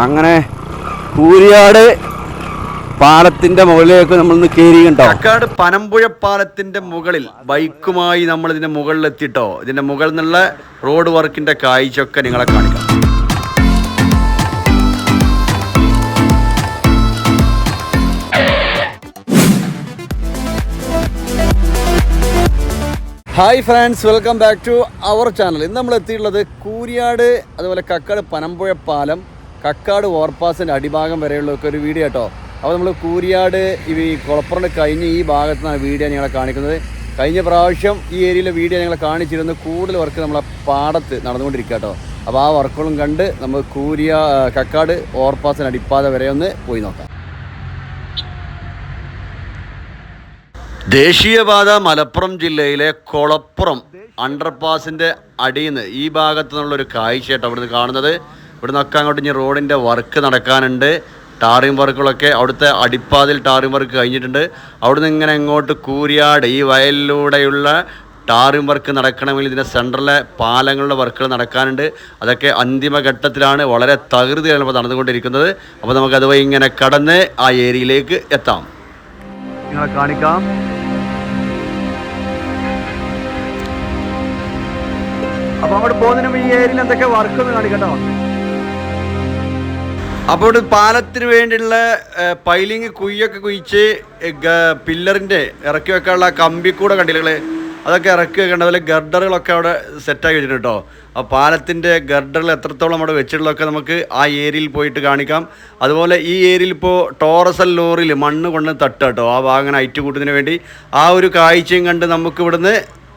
അങ്ങനെ കൂരിയാട് പാലത്തിന്റെ മുകളിലേക്ക് നമ്മൾ ഇന്ന് കയറിയുണ്ടോ കക്കാട് പനമ്പുഴ പാലത്തിന്റെ മുകളിൽ ബൈക്കുമായി നമ്മൾ ഇതിന്റെ മുകളിൽ എത്തിട്ടോ ഇതിന്റെ മുകളിൽ നിന്നുള്ള റോഡ് വർക്കിന്റെ കാഴ്ചയൊക്കെ നിങ്ങളെ കാണിക്കാം. Hi friends welcome back to our channel ഇന്ന് നമ്മൾ എത്തിയിട്ടുള്ളത് കൂരിയാട് അതുപോലെ കക്കാട് പനമ്പുഴ പാലം കക്കാട് ഓവർപാസിന്റെ അടിഭാഗം വരെയുള്ള ഒക്കെ ഒരു വീഡിയോ കേട്ടോ അപ്പോൾ നമ്മൾ കൂരിയാട് ഈ കുളപ്പുറം കഴിഞ്ഞ് ഈ ഭാഗത്തു നിന്നാണ് വീഡിയോ ഞങ്ങളെ കാണിക്കുന്നത്. കഴിഞ്ഞ പ്രാവശ്യം ഈ ഏരിയയിലെ വീഡിയോ ഞങ്ങളെ കാണിച്ചിരുന്നു. കൂടുതൽ വർക്ക് നമ്മളെ പാടത്ത് നടന്നുകൊണ്ടിരിക്കുക കേട്ടോ അപ്പോൾ ആ വർക്കുകളും കണ്ട് നമ്മൾ കൂരിയ കക്കാട് ഓവർപാസിന് അടിപ്പാത വരെ ഒന്ന് പോയി നോക്കാം. ദേശീയപാത മലപ്പുറം ജില്ലയിലെ കൊളപ്പുറം അണ്ടർപാസിന്റെ അടിയിൽ നിന്ന് ഈ ഭാഗത്തു നിന്നുള്ളൊരു കാഴ്ചയായിട്ട് അവിടുന്ന് കാണുന്നത്. ഇവിടെ നിന്നൊക്കെ അങ്ങോട്ട് ഇനി റോഡിന്റെ വർക്ക് നടക്കാനുണ്ട്. ടാറിങ് വർക്കുകളൊക്കെ അവിടുത്തെ അടിപ്പാതിൽ ടാറിങ് വർക്ക് കഴിഞ്ഞിട്ടുണ്ട്. അവിടുന്ന് ഇങ്ങനെ ഇങ്ങോട്ട് കൂരിയാട് ഈ വയലിലൂടെയുള്ള ടാറിങ് വർക്ക് നടക്കണമെങ്കിൽ ഇതിന്റെ സെന്ററിലെ പാലങ്ങളുടെ വർക്കുകൾ നടക്കാനുണ്ട്. അതൊക്കെ അന്തിമഘട്ടത്തിലാണ് വളരെ തകൃതിയാണ് ഇപ്പോൾ നടന്നുകൊണ്ടിരിക്കുന്നത്. അപ്പോൾ നമുക്ക് അതുവഴി ഇങ്ങനെ കടന്ന് ആ ഏരിയയിലേക്ക് എത്താം. നിങ്ങളെ കാണിക്കാം. അപ്പൊ അങ്ങോട്ട് പോകുന്നതിനും ഈ ഏരിയയിൽ എന്തൊക്കെ വർക്ക് ഒന്ന് കാണിക്കട്ടോ അപ്പോൾ ഇവിടെ പാലത്തിന് വേണ്ടിയുള്ള പൈലിങ് കുയ്യൊക്കെ കുഴിച്ച് പില്ലറിന്റെ ഇറക്കി വെക്കാനുള്ള കമ്പി കൂടെ കണ്ടില്ലേ? അതൊക്കെ ഇറക്കി വെക്കേണ്ട അതുപോലെ ഗർഡറുകളൊക്കെ അവിടെ സെറ്റാക്കി വെച്ചിട്ടുണ്ട് കേട്ടോ ആ പാലത്തിന്റെ ഗർഡറിൽ എത്രത്തോളം അവിടെ വെച്ചിട്ടുള്ളതൊക്കെ നമുക്ക് ആ ഏരിയയിൽ പോയിട്ട് കാണിക്കാം. അതുപോലെ ഈ ഏരിയയിൽ ഇപ്പോൾ ടോറസൽ ലോറിയിൽ മണ്ണ് കൊണ്ട് തട്ട് കേട്ടോ ആ ഭാഗം അയറ്റ് കൂട്ടുന്നതിന് വേണ്ടി. ആ ഒരു കാഴ്ചയും കണ്ട് നമുക്ക് ഇവിടുന്ന്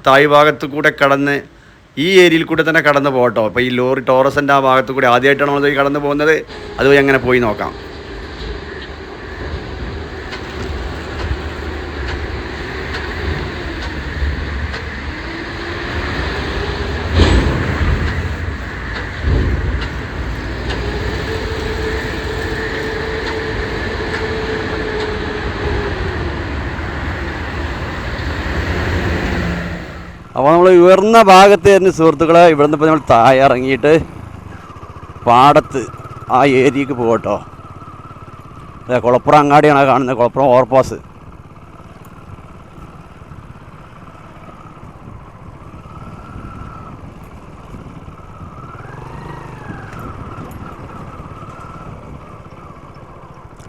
തായ് ഭാഗത്ത് കൂടെ കടന്ന് ഈ ഏരിയയിൽ കൂടെ തന്നെ കടന്നു പോകട്ടോ. അപ്പോൾ ഈ ലോറി ടോറസിന്റെ ആ ഭാഗത്തു കൂടി ആദ്യമായിട്ടാണ് നമ്മൾ കടന്നു പോകുന്നത്? അതുവഴി അങ്ങനെ പോയി നോക്കാം. അപ്പോൾ നമ്മൾ ഉയർന്ന ഭാഗത്ത് തന്നെ സുഹൃത്തുക്കളെ ഇവിടുന്ന് ഇപ്പോൾ നമ്മൾ താഴെ ഇറങ്ങിയിട്ട് പാടത്ത് ആ ഏരിയക്ക് പോകട്ടോ. അതെ കുളപ്പുറം അങ്ങാടിയാണ് കാണുന്നത് കുളപ്പുറം ഓവർപാസ്.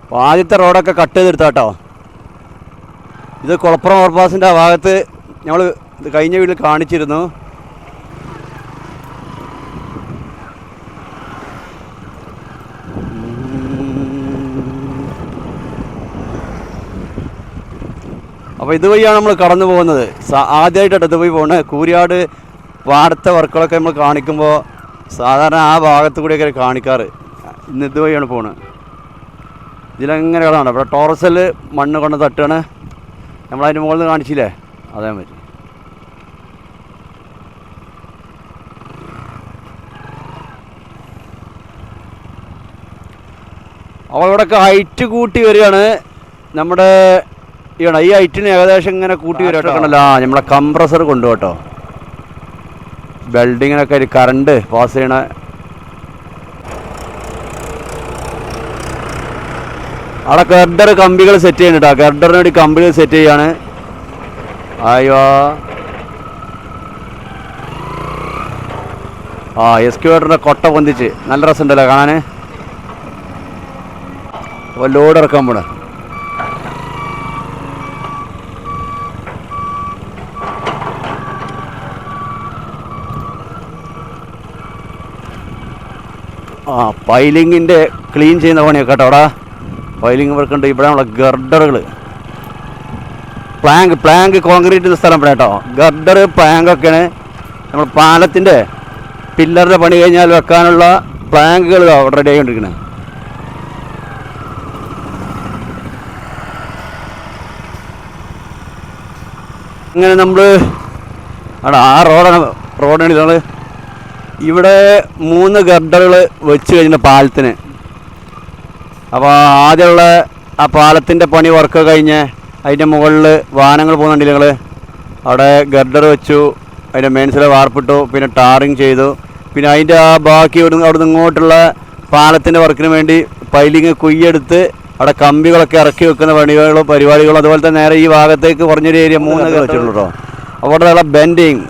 അപ്പോൾ ആദ്യത്തെ റോഡൊക്കെ കട്ട് ചെയ്തെടുത്താട്ടോ. ഇത് കുളപ്പുറം ഓവർപാസിന്റെ ആ ഭാഗത്ത് ഞങ്ങൾ ഇത് കഴിഞ്ഞ വീട്ടിൽ കാണിച്ചിരുന്നു. അപ്പോൾ ഇതുവഴിയാണ് നമ്മൾ കടന്നു പോകുന്നത്. ആദ്യമായിട്ടാണ് ഇതുവഴി പോകുന്നത്. കൂരിയാട് പാടത്തെ വർക്കുകളൊക്കെ നമ്മൾ കാണിക്കുമ്പോൾ സാധാരണ ആ ഭാഗത്ത് കൂടിയൊക്കെ കാണിക്കാറ്. ഇന്ന് ഇതുവഴിയാണ് പോകുന്നത്. ഇതിലെങ്ങനെ കാണാം ഇവിടെ ടോറസിൽ മണ്ണ് കൊണ്ട് തട്ടാണ് നമ്മളതിന്റെ മുകളിൽ കാണിച്ചില്ലേ? അതേ മതി അപ്പോൾ ഇവിടെയൊക്കെ ഹൈറ്റ് കൂട്ടി വരികയാണ്. നമ്മുടെ ഈ ഈ ഹൈറ്റിന് ഏകദേശം ഇങ്ങനെ കൂട്ടി വരികയാണല്ലോ ആ നമ്മളെ കംപ്രസർ കൊണ്ടുപോട്ടോ ബിൽഡിങ്ങിനൊക്കെ ഒരു കറണ്ട് പാസ് ചെയ്യണ. അവിടെ ഗർഡർ കമ്പികൾ സെറ്റ് ചെയ്യുന്നുണ്ട് കേട്ടോ. ഗർഡറിന് വേണ്ടി കമ്പികൾ സെറ്റ് ചെയ്യാണ്. അയ്യോ ആ എസ്ക്യൂട്ടറിന്റെ കൊട്ട പൊന്തിച്ച്. നല്ല രസമുണ്ടല്ലോ കാണാൻ അപ്പോൾ ലോഡ് ഇറക്കാൻ പോണ. ആ പൈലിങ്ങിന്റെ ക്ലീൻ ചെയ്യുന്ന പണിയൊക്കെ കേട്ടോ അവിടെ പൈലിങ് വർക്ക് ഉണ്ട് ഇവിടെ നമ്മളെ ഗർഡറുകൾ പ്ലാങ്ക് പ്ലാങ്ക് കോൺക്രീറ്റ് സ്ഥലം ഇവിടെ കേട്ടോ. ഗർഡർ പ്ലാങ്ക് ഒക്കെയാണ്. നമ്മൾ പാലത്തിന്റെ പില്ലറിന്റെ പണി കഴിഞ്ഞാൽ വെക്കാനുള്ള പ്ലാങ്കുകൾ റെഡി ആയിക്കൊണ്ടിരിക്കുന്നത് ഇങ്ങനെ നമ്മൾ ആണ് ആ റോഡാണ് റോഡാണ് ഇതാണ്. ഇവിടെ മൂന്ന് ഗർഡറുകൾ വെച്ച് കഴിഞ്ഞ പാലത്തിന്. അപ്പോൾ ആദ്യമുള്ള ആ പാലത്തിന്റെ പണി വർക്ക് കഴിഞ്ഞ് അതിന്റെ മുകളിൽ വാഹനങ്ങൾ പോകുന്നുണ്ട് ഞങ്ങൾ അവിടെ ഗർഡർ വെച്ചു അതിന്റെ മെയിൻസിലെ വാർപ്പിട്ടു പിന്നെ ടാറിങ് ചെയ്തു. പിന്നെ അതിന്റെ ആ ബാക്കി അവിടെ നിന്ന് ഇങ്ങോട്ടുള്ള പാലത്തിന്റെ വർക്കിന് വേണ്ടി പൈലിങ് കുയ്യെടുത്ത് അവിടെ കമ്പികളൊക്കെ ഇറക്കി വെക്കുന്ന പണികളും പരിപാടികളും അതുപോലെ തന്നെ നേരെ ഈ ഭാഗത്തേക്ക് കുറഞ്ഞൊരു ഏരിയ മൂന്ന് വെച്ചിട്ടുള്ളൂ കേട്ടോ. അവിടെയുള്ള ബെൻഡിങ്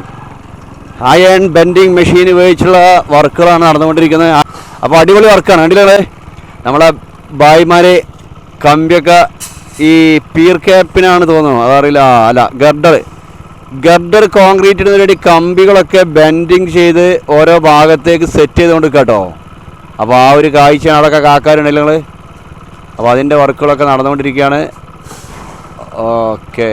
അയൺ ബെൻഡിങ് മെഷീൻ ഉപയോഗിച്ചുള്ള വർക്കുകളാണ് നടന്നുകൊണ്ടിരിക്കുന്നത്. അപ്പോൾ അടിപൊളി വർക്കാണ്. കണ്ടില്ലേ? നമ്മളെ ഭായിമാരെ കമ്പിയൊക്കെ ഈ പീർ ക്യാപ്പിനാണ് തോന്നുന്നു. അതറിയില്ല. അല്ല ഗർഡർ ഗർഡർ കോൺക്രീറ്റിന് വേണ്ടി കമ്പികളൊക്കെ ബെൻഡിങ് ചെയ്ത് ഓരോ ഭാഗത്തേക്ക് സെറ്റ് ചെയ്തുകൊണ്ട് കേട്ടോ അപ്പോൾ ആ ഒരു കാഴ്ചയാണ് അവിടെയൊക്കെ കാക്കാറുണ്ടല്ലോ നിങ്ങൾ അപ്പോൾ അതിന്റെ വർക്കുകളൊക്കെ നടന്നുകൊണ്ടിരിക്കുകയാണ്. ഓക്കെ.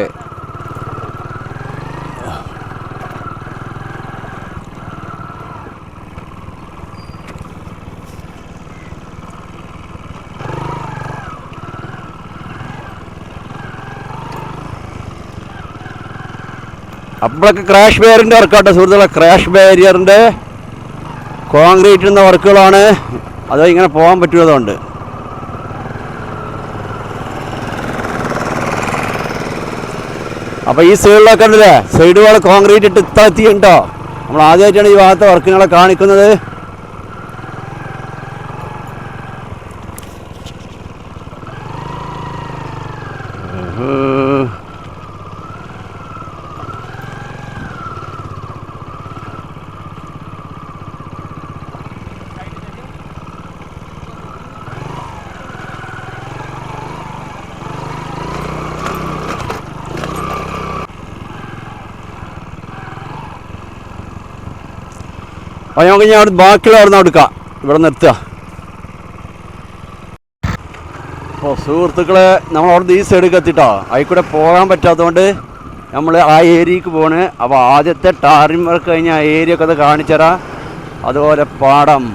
അപ്പോഴൊക്കെ ക്രാഷ് ബാരിയറിന്റെ വർക്കാട്ടെ സുഹൃത്തുക്കളെ ക്രാഷ് ബാരിയറിന്റെ കോൺക്രീറ്റിന്റെ വർക്കുകളാണ് അത് ഇങ്ങനെ പോകാൻ പറ്റുന്നതുകൊണ്ട്. അപ്പോൾ ഈ സൈഡിലൊക്കെ ഉണ്ടല്ലേ? സൈഡുകൾ കോൺക്രീറ്റ് ഇട്ട് ഇത്ര എത്തിയുണ്ടോ നമ്മൾ ആദ്യമായിട്ടാണ് ഈ ഭാഗത്തെ വർക്കിനെ കാണിക്കുന്നത്. അപ്പോൾ നമുക്ക് ഞാൻ അവിടെ ബാക്കിയുള്ള അവിടെ നിന്ന് എടുക്കാം ഇവിടെ നിർത്തുക അപ്പോൾ സുഹൃത്തുക്കളെ നമ്മൾ അവിടെ ഈ സൈഡിൽ എത്തിട്ടോ. അതിൽ പോകാൻ പറ്റാത്തതുകൊണ്ട് നമ്മൾ ആ ഏരിയക്ക് പോണ്. അപ്പോൾ ആദ്യത്തെ ടാറിംഗ് വർക്ക് കഴിഞ്ഞ ആ ഏരിയ ഒക്കെ അത് കാണിച്ചുതരാം അതുപോലെ പാടം.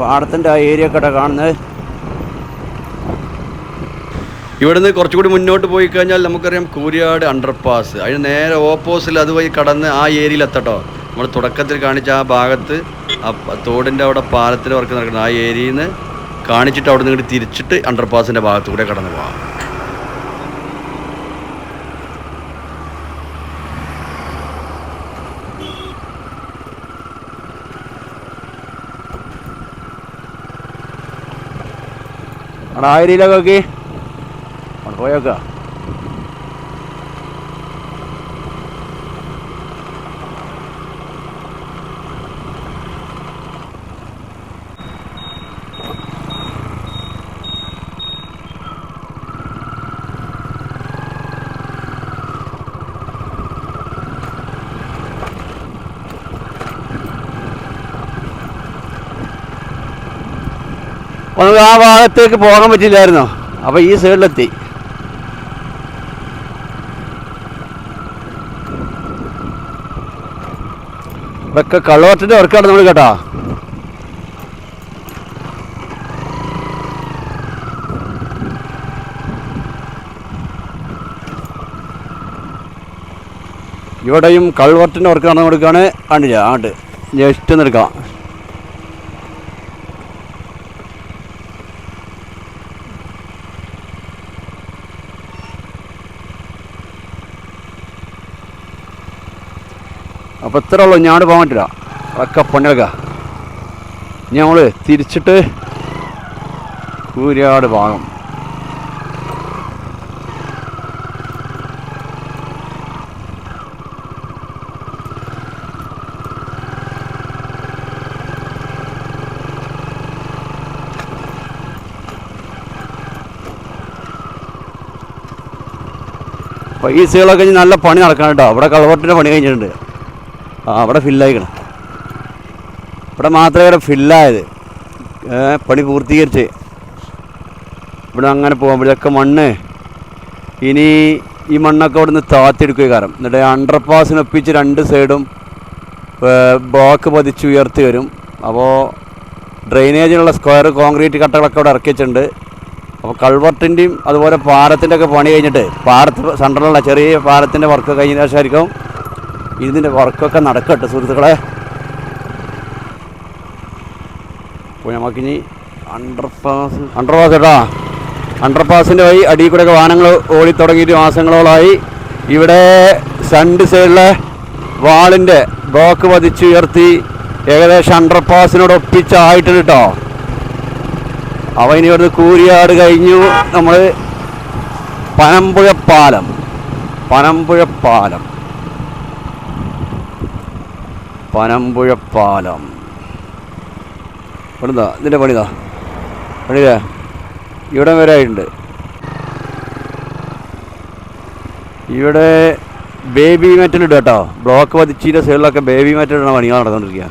പാടത്തിന്റെ ആ ഏരിയ ഒക്കെ കാണുന്നത്. ഇവിടുന്ന് കുറച്ചുകൂടി മുന്നോട്ട് പോയി കഴിഞ്ഞാൽ നമുക്കറിയാം കൂരിയാട് അണ്ടർപാസ് അതിന് നേരെ ഓപ്പോസിൽ അതുവഴി കടന്ന് ആ ഏരിയയിൽ എത്തട്ടോ. നമ്മൾ തുടക്കത്തിൽ കാണിച്ച ആ ഭാഗത്ത് ആ തോടിന്റെ അവിടെ പാലത്തിൽ വർക്ക് നടക്കുന്നത് ആ ഏരിയയിൽ നിന്ന് കാണിച്ചിട്ട് അവിടെ നിന്ന് തിരിച്ചിട്ട് അണ്ടർപാസിന്റെ ഭാഗത്തു കൂടെ കടന്നു പോകാം ആ ഏരിയയിലൊക്കെ നോക്കി. അവിടെ നമുക്ക് ആ ഭാഗത്തേക്ക് പോകാൻ പറ്റില്ലായിരുന്നു? അപ്പോൾ ഈ സൈഡിലെത്തി. ഇതൊക്കെ കള്ളവട്ടിന്റെ വർക്കാണ് നമ്മൾ കേട്ടോ. ഇവിടെയും കൾവർട്ടിന്റെ വർക്കാണ് നമ്മൾ എടുക്കുകയാണ് കണ്ടില്ല? ആണ്ട് ജസ്റ്റ് നിൽക്കാം അപ്പോൾ ഇത്ര ഉള്ളൂ. ഞാൻ പോകാൻ പറ്റില്ല. അതൊക്കെ ഇനി ഞങ്ങൾ തിരിച്ചിട്ട് കൂരിയാട് ഭാഗം. പൈസകളൊക്കെ ഇനി നല്ല പണി നടക്കണം കേട്ടോ. അവിടെ കളവട്ടിന്റെ പണി കഴിഞ്ഞിട്ടുണ്ട്. അവിടെ ഫില്ലായിക്കണം. ഇവിടെ മാത്രമേ ഇവിടെ ഫില്ലായത്. പണി പൂർത്തീകരിച്ച്. ഇവിടെ അങ്ങനെ പോകുമ്പോഴൊക്കെ മണ്ണ്. ഇനി ഈ മണ്ണൊക്കെ അവിടെ നിന്ന് താത്തിയെടുക്കുക കാരണം. എന്നിട്ട് അണ്ടർപാസിനൊപ്പിച്ച് രണ്ട് സൈഡും ബ്ലോക്ക് പതിച്ച് ഉയർത്തി വരും. അപ്പോൾ ഡ്രെയിനേജിനുള്ള സ്ക്വയർ കോൺക്രീറ്റ് കട്ടകളൊക്കെ അവിടെ ഇറക്കി അപ്പോൾ കൾവർട്ടിന്റെയും അതുപോലെ പാലത്തിന്റെ ഒക്കെ പണി കഴിഞ്ഞിട്ട് പാടത്ത് സെൻട്രലുള്ള ചെറിയ പാലത്തിന്റെ വർക്ക് കഴിഞ്ഞ ശേഷമായിരിക്കും ഇതിന്റെ വർക്കൊക്കെ നടക്കട്ടെ സുഹൃത്തുക്കളെ. അപ്പോൾ നമുക്കിനി അണ്ടർപാസ് അണ്ടർപാസ് കേട്ടോ. അണ്ടർപാസിന്റെ വഴി അടിയിൽ കൂടെയൊക്കെ വാഹനങ്ങൾ ഓടിത്തുടങ്ങിയിട്ട് മാസങ്ങളോളായി. ഇവിടെ രണ്ട് സൈഡിലെ വാളിന്റെ ബ്ലോക്ക് പതിച്ചുയർത്തി ഏകദേശം അണ്ടർപാസിനോട് ഒപ്പിച്ചായിട്ടുണ്ട് കേട്ടോ. അവ ഇനി ഇവിടുന്ന് കൂരിയാട് കഴിഞ്ഞു. നമ്മൾ പനമ്പുഴ പാലം പനമ്പുഴ പാലം പനമ്പുഴ പാലം ഇവിടുന്നാ ഇതിന്റെ പണിതാ? പണിത? ഇവിടെ വരെ ആയിട്ടുണ്ട്. ഇവിടെ ബേബി മെറ്റൽ ഇടുക കേട്ടോ. ബ്ലോക്ക് പതിച്ചിന്റെ സൈഡിലൊക്കെ ബേബി മെറ്റൽ ഇടുന്ന പണികൾ നടന്നുകൊണ്ടിരിക്കുക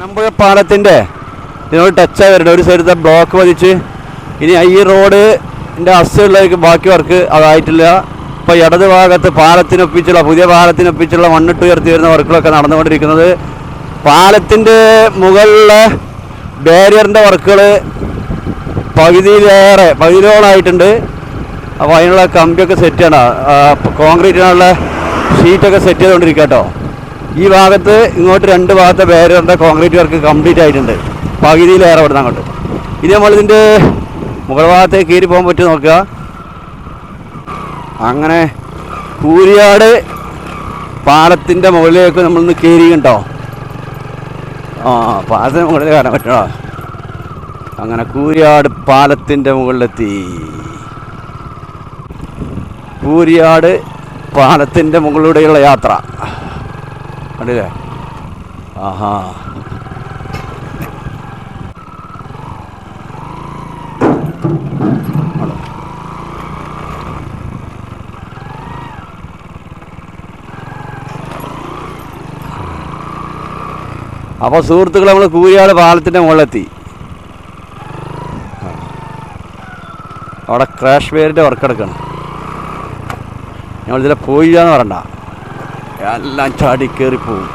പനമ്പുഴ പാലത്തിന്റെ ഇതിനോട് ടച്ചായി വരുന്നത് ഒരു സൈഡത്തെ ബ്ലോക്ക് പതിച്ച്. ഇനി ഈ റോഡിന്റെ അസ്സുകളിലേക്ക് ബാക്കി വർക്ക് അതായിട്ടില്ല. ഇപ്പോൾ ഇടത് ഭാഗത്ത് പാലത്തിനൊപ്പിച്ചുള്ള പുതിയ പാലത്തിനൊപ്പിച്ചുള്ള മണ്ണിട്ട് ഉയർത്തി വരുന്ന വർക്കുകളൊക്കെ നടന്നുകൊണ്ടിരിക്കുന്നത്. പാലത്തിന്റെ മുകളിലെ ബാരിയറിന്റെ വർക്കുകൾ പകുതിയിലേറെ പകുതിയോളായിട്ടുണ്ട് അപ്പോൾ അതിനുള്ള കമ്പിയൊക്കെ സെറ്റ് ചെയ്യണം. കോൺക്രീറ്റിനുള്ള ഷീറ്റൊക്കെ സെറ്റ് ചെയ്തുകൊണ്ടിരിക്കുക കേട്ടോ ഈ ഭാഗത്ത് ഇങ്ങോട്ട് രണ്ട് ഭാഗത്തെ ബാരിയറിന്റെ കോൺക്രീറ്റ് വർക്ക് കംപ്ലീറ്റ് ആയിട്ടുണ്ട്. പകുതിയിലേറെ ഇവിടുന്ന് അങ്ങോട്ട്. ഇനി നമ്മളിതിന്റെ മുകൾ ഭാഗത്തേക്ക് കീറി പോകാൻ പറ്റും നോക്കുക. അങ്ങനെ കൂരിയാട് പാലത്തിന്റെ മുകളിലേക്ക് നമ്മളൊന്ന് കണ്ടോ? ആ പാലത്തിന്റെ മുകളിൽ കാണാൻ പറ്റണോ അങ്ങനെ കൂരിയാട് പാലത്തിന്റെ മുകളിലെത്തി. കൂരിയാട് പാലത്തിന്റെ മുകളിലൂടെയുള്ള യാത്ര. കണ്ടില്ലേ? ആഹാ. അപ്പൊ അപ്പോൾ സുഹൃത്തുക്കൾ നമ്മൾ കൂരിയാട് പാലത്തിന്റെ മുകളിലെത്തി. അവിടെ ക്രാഷ് വെയറിന്റെ വർക്ക് എടുക്കണം. ഞങ്ങളിതിലെ പോയില്ല എന്ന് പറയണ്ട. എല്ലാം ചാടി കയറി പോവും.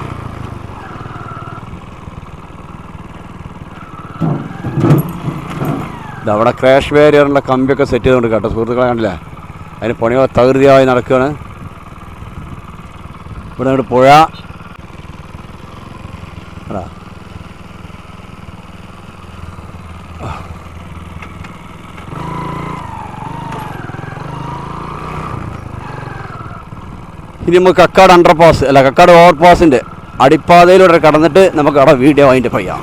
ഇത് അവിടെ ക്രാഷ് ബാരിയറിന്റെ കമ്പിയൊക്കെ സെറ്റ് ചെയ്തുകൊണ്ട് കേട്ടോ സുഹൃത്തുക്കളെ കണ്ടില്ലേ? അതിന് പണിയോ തകൃതിയായി നടക്കുകയാണ് ഇവിടെ അങ്ങോട്ട് പുഴ ഇനി നമുക്ക് കക്കാട് അണ്ടർ പാസ് അല്ല കക്കാട് ഓവർ പാസിന്റെ അടിപ്പാതയിലൂടെ കടന്നിട്ട് നമുക്ക് അവിടെ വീഡിയോ അതിന്റെ ചെയ്യാം.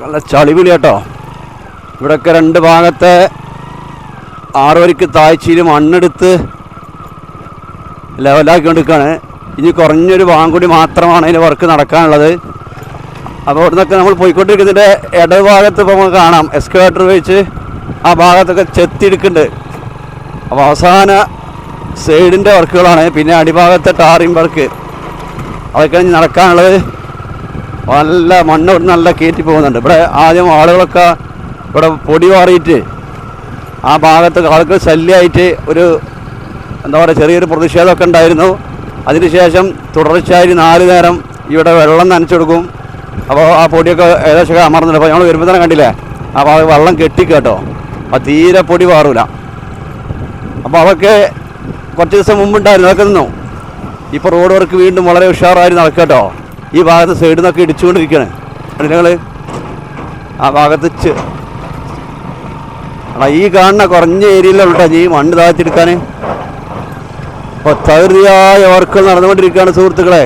നല്ല ചളിപിളി കേട്ടോ. ഇവിടെയൊക്കെ രണ്ട് ഭാഗത്തെ ആറുവരിക്ക് താഴ്ചയിൽ മണ്ണെടുത്ത് ലെവലാക്കിക്കൊണ്ടിരിക്കുകയാണ്. ഇനി കുറഞ്ഞൊരു വാങ്കുടി മാത്രമാണ് അതിന് വർക്ക് നടക്കാനുള്ളത്. അപ്പോൾ ഇവിടെ നിന്നൊക്കെ നമ്മൾ പോയിക്കൊണ്ടിരിക്കുന്നതിന്റെ ഇടഭാഗത്ത് ഇപ്പോൾ നമുക്ക് കാണാം. എക്സ്കവേറ്റർ വെച്ച് ആ ഭാഗത്തൊക്കെ ചെത്തിയെടുക്കുന്നുണ്ട്. അപ്പോൾ അവസാന സൈഡിന്റെ വർക്കുകളാണ് പിന്നെ അടിഭാഗത്തെ ടാറിംഗ് വർക്ക് അതൊക്കെ ഇനി നടക്കാനുള്ളത്. നല്ല മണ്ണ് ഇവിടെ നല്ല കയറ്റി പോകുന്നുണ്ട്. ഇവിടെ ആദ്യം ആളുകളൊക്കെ ഇവിടെ പൊടി മാറിയിട്ട് ആ ഭാഗത്ത് ആളുകൾ ശല്യമായിട്ട് ഒരു എന്താ പറയുക ചെറിയൊരു പ്രതിഷേധമൊക്കെ ഉണ്ടായിരുന്നു. അതിനുശേഷം തുടർച്ചയായി നാല് നേരം ഇവിടെ വെള്ളം നനച്ചെടുക്കും. അപ്പോൾ ആ പൊടിയൊക്കെ ഏകദേശം അമർന്നിട്ട് അപ്പോൾ ഞങ്ങൾ വരുമ്പോൾ തന്നെ കണ്ടില്ലേ? അപ്പോൾ അത് വെള്ളം കെട്ടിക്കേട്ടോ. അപ്പോൾ തീരെ പൊടി മാറൂല അപ്പോൾ അതൊക്കെ കുറച്ച് ദിവസം മുമ്പുണ്ടായിരുന്നു അതൊക്കെ നിന്നു. ഇപ്പോൾ റോഡ് വർക്ക് വീണ്ടും വളരെ ഉഷാറായി നടക്കട്ടോ. ഈ ഭാഗത്ത് സൈഡിൽ നിന്നൊക്കെ ഇടിച്ചുകൊണ്ടിരിക്കുകയാണ്. നിങ്ങൾ ആ ഭാഗത്ത് അടാ ഈ കാണുന്ന കുറഞ്ഞ ഏരിയയിലുള്ള ഈ മണ്ണ് താഴ്ത്തിയെടുക്കാൻ അപ്പോൾ തകൃതിയായ വർക്കുകൾ നടന്നുകൊണ്ടിരിക്കുകയാണ് സുഹൃത്തുക്കളെ.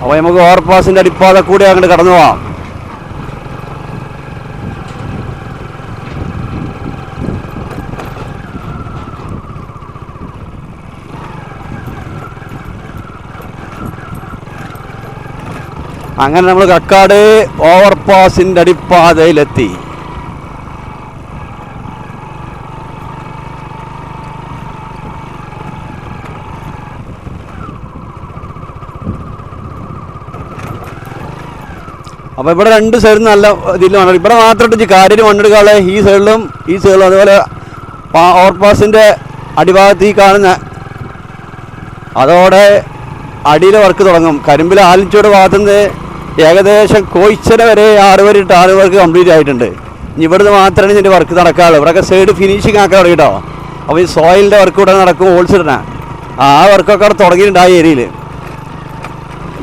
അപ്പോൾ നമുക്ക് ഓവർപാസിന്റെ അടിപ്പാത കൂടെ അങ്ങോട്ട് കടന്നു പോവാം. അങ്ങനെ നമ്മൾ കക്കാട് ഓവർപാസിന്റെ അടിപ്പാതയിലെത്തി. അപ്പോൾ ഇവിടെ രണ്ട് സൈഡിൽ നല്ല ഇതിൽ മണ്ണ് ഇവിടെ മാത്രമായിട്ട് കാര്യം മണ്ണെടുക്കാതെ ഈ സൈഡിലും ഈ സൈഡിലും അതുപോലെ ഓവർപാസിന്റെ അടിഭാഗത്ത് ഈ കാണുന്ന അതോടെ അടിയിലെ വർക്ക് തുടങ്ങും. കരിമ്പിൽ ആലിച്ചോട് ഭാഗത്തുനിന്ന് ഏകദേശം കോയിച്ചര വരെ ആറ് വരെ ഇട്ട് ആറ് വർക്ക് കംപ്ലീറ്റ് ആയിട്ടുണ്ട്. ഇനി ഇവിടുന്ന് മാത്രമേ ഇതിന്റെ വർക്ക് നടക്കാറുള്ളൂ ഇവിടെയൊക്കെ സൈഡ് ഫിനിഷിങ് ആക്കാൻ തുടങ്ങിയിട്ടോ അപ്പോൾ ഈ സോയിലിന്റെ വർക്ക് ഇവിടെ നടക്കും ഹോൾസ് ഇടണം. ആ വർക്കൊക്കെ അവിടെ തുടങ്ങിയിട്ടുണ്ട് ആ ഏരിയയിൽ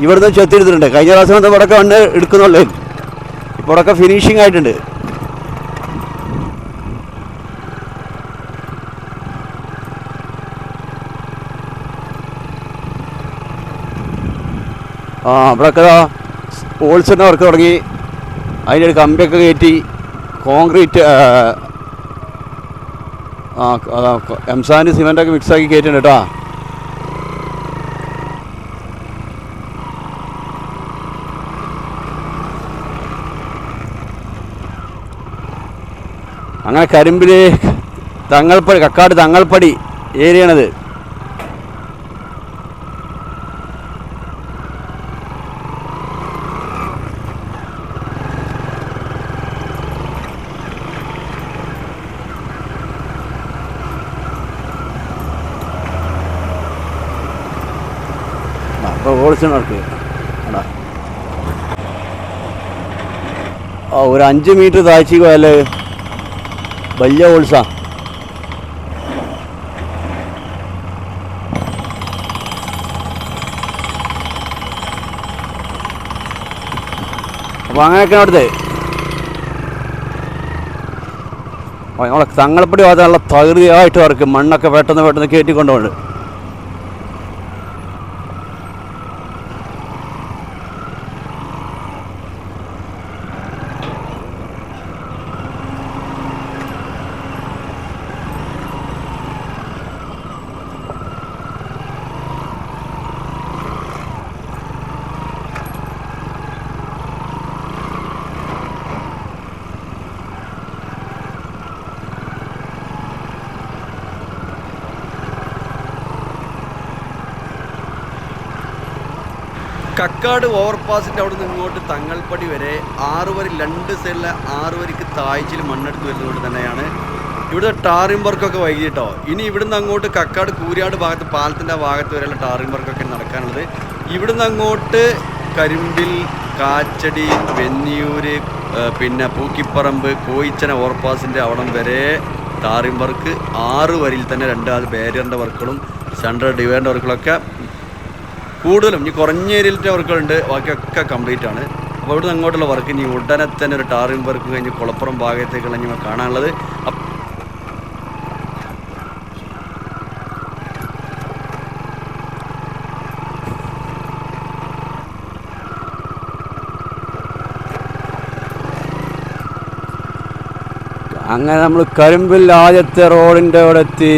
ഇവിടുന്ന് ചെത്തിയെടുത്തിട്ടുണ്ട് കഴിഞ്ഞ പ്രാവശ്യം ഇവിടെയൊക്കെ വന്ന് എടുക്കുന്നുള്ളൂ. ഇപ്പോൾ ഇവിടെയൊക്കെ ഫിനിഷിങ് ആയിട്ടുണ്ട്. ആ ഇവിടെയൊക്കെ ഹോൾസിന്റെ വർക്ക് തുടങ്ങി അതിന്റെ ഒരു കമ്പിയൊക്കെ കയറ്റി കോൺക്രീറ്റ് ആ, എംസാൻഡ് സിമെന്റൊക്കെ മിക്സാക്കി കയറ്റുന്നുണ്ട് കേട്ടോ. അങ്ങനെ കരിമ്പിൽ തങ്ങൾപ്പടി കക്കാട് തങ്ങൾപ്പടി ഏരിയയാണത് ഒരു അഞ്ച് മീറ്റർ താഴ്ചക്ക് അല്ലേ വലിയ ഓൾസാ അപ്പോൾ അങ്ങനെയൊക്കെ അവിടുത്തെ. ഞങ്ങളെ തങ്ങളപ്പടി ഭാഗത്ത് നല്ല തകൃതിയായിട്ട് വർക്ക്. മണ്ണൊക്കെ പെട്ടെന്ന് പെട്ടെന്ന് കയറ്റി കക്കാട് ഓവർപാസിന്റെ അവിടെ നിന്ന് ഇങ്ങോട്ട് തങ്ങൾപ്പടി വരെ ആറ് വരി രണ്ട് സൈഡിലെ ആറ് വരിക്ക് താഴ്ചയിൽ മണ്ണെടുത്ത് വരുന്നതുകൊണ്ട് തന്നെയാണ് ഇവിടുത്തെ ടാറിംഗ് വർക്കൊക്കെ വൈകിട്ടോ. ഇനി ഇവിടുന്ന് അങ്ങോട്ട് കക്കാട് കൂരിയാട് ഭാഗത്ത് പാലത്തിന്റെ ഭാഗത്ത് വരെയുള്ള ടാറിംഗ് വർക്കൊക്കെ നടക്കാനുള്ളത്. ഇവിടുന്ന് അങ്ങോട്ട് കരിമ്പിൽ കാച്ചടി വെന്നിയൂര് പിന്നെ പൂക്കിപ്പറമ്പ് കോയിച്ചന ഓവർപാസിന്റെ അവിടം വരെ ടാറിംഗ് വർക്ക്. ആറ് വരിയിൽ തന്നെ രണ്ട് അത് ബാരിയറിന്റെ വർക്കുകളും സെൻട്രൽ ഡിവൈഡിന്റെ വർക്കുകളൊക്കെ കൂടുതലും ഇനി കുറഞ്ഞ ഏരിയയിലത്തെ വർക്കുകളുണ്ട്. ബാക്കിയൊക്കെ കംപ്ലീറ്റ് ആണ്. അപ്പോൾ ഇവിടുന്ന് അങ്ങോട്ടുള്ള വർക്ക് ഇനി ഉടനെ തന്നെ ഒരു ടാറിംഗ് വർക്ക് കഴിഞ്ഞ് കുളപ്പുറം ഭാഗത്തേക്കുള്ള ഇനി കാണാനുള്ളത്. അങ്ങനെ നമ്മൾ കരിമ്പിൽ ആദ്യത്തെ റോഡിന്റെ അവിടെ എത്തി.